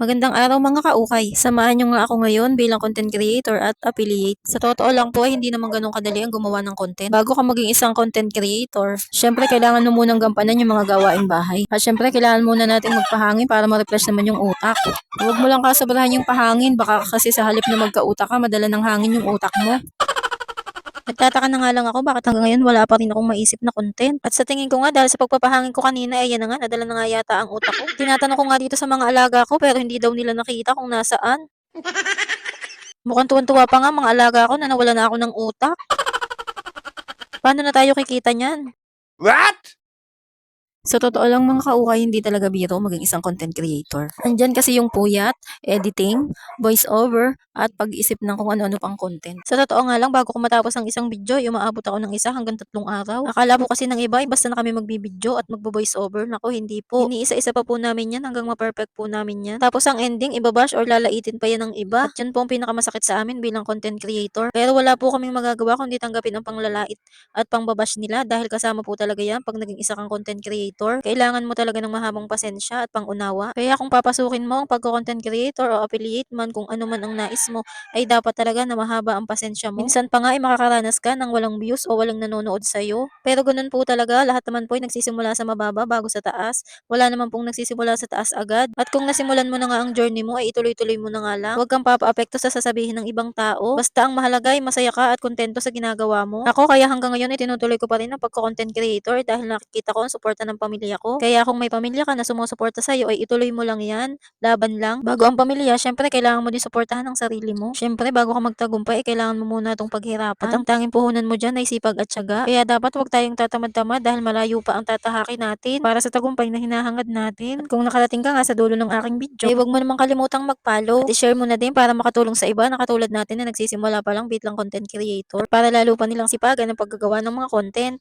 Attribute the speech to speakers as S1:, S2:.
S1: Magandang araw mga kaukay. Samahan nyo nga ako ngayon bilang content creator at affiliate. Sa totoo lang po ay hindi naman ganun kadali ang gumawa ng content. Bago ka maging isang content creator, syempre kailangan mo munang gampanan yung mga gawaing bahay. At syempre kailangan muna natin magpahangin para ma-refresh naman yung utak. Huwag mo lang kasobrahan yung pahangin, baka kasi sa halip na magkautak ka, madala ng hangin yung utak mo. Nagtataka na nga lang ako bakit hanggang ngayon wala pa rin akong maisip na content. At sa tingin ko nga dahil sa pagpapahangin ko kanina ay yan na nga nadala na nga yata ang utak ko. Tinatanong ko nga dito sa mga alaga ko pero hindi daw nila nakita kung nasaan. Mukhang tuwan-tuwa pa nga mga alaga ko na nawala na ako ng utak. Paano na tayo kikita niyan?
S2: What?
S1: Sa totoo lang mga kaukay, hindi talaga biro maging isang content creator. Andyan kasi yung puyat, editing, voice over, at pag-isip ng kung ano-ano pang content. Sa totoo nga lang, bago ko matapos ang isang video, umaabot ako ng isa hanggang tatlong araw. Akala po kasi ng iba, basta na kami magbibideo at magbo-voice over. Nako, hindi po. Iniisa-isa pa po namin yan hanggang ma-perfect po namin yan. Tapos ang ending, ibabash or lalaitin pa yan ng iba. At yun po ang pinakamasakit sa amin bilang content creator. Pero wala po kaming magagawa kundi tanggapin ang panglalait at pangbabash nila dahil kasama po talaga yan pag naging isa kang content creator. Kailangan mo talaga ng mahabang pasensya at pangunawa. Kaya kung papasukin mo ang pagko-content creator o affiliate man kung ano man ang nais mo, ay dapat talaga na mahaba ang pasensya mo. Minsan pa nga ay makakaranas ka ng walang views o walang nanonood sa'yo. Pero ganun po talaga, lahat naman po ay nagsisimula sa mababa bago sa taas. Wala naman pong nagsisimula sa taas agad. At kung nasimulan mo na nga ang journey mo, ay ituloy-tuloy mo na nga lang. Huwag kang papaapekto sa sasabihin ng ibang tao. Basta ang mahalaga ay masaya ka at kontento sa ginagawa mo. Ako kaya hanggang ngayon ay tinutuloy ko pa rin ang pagko-content creator dahil nakikita ko ang suporta ng pamilya ko. Kaya kung may pamilya ka na sumusuporta sa'yo ay ituloy mo lang yan. Laban lang. Bago ang pamilya, syempre kailangan mo din suportahan ang sarili mo. Syempre bago ka magtagumpay, ay kailangan mo muna itong paghirapan. At ang tanging puhunan mo dyan ay sipag at syaga. Kaya dapat huwag tayong tatamad-tamad dahil malayo pa ang tatahakin natin para sa tagumpay na hinahangad natin. At kung nakarating ka nga sa dulo ng aking video, ay huwag mo namang kalimutang mag-follow. At i-share mo na din para makatulong sa iba na katulad natin na nagsisimula pa lang bit lang content creator para lalo pa nilang sipagan ang paggagawa ng mga content.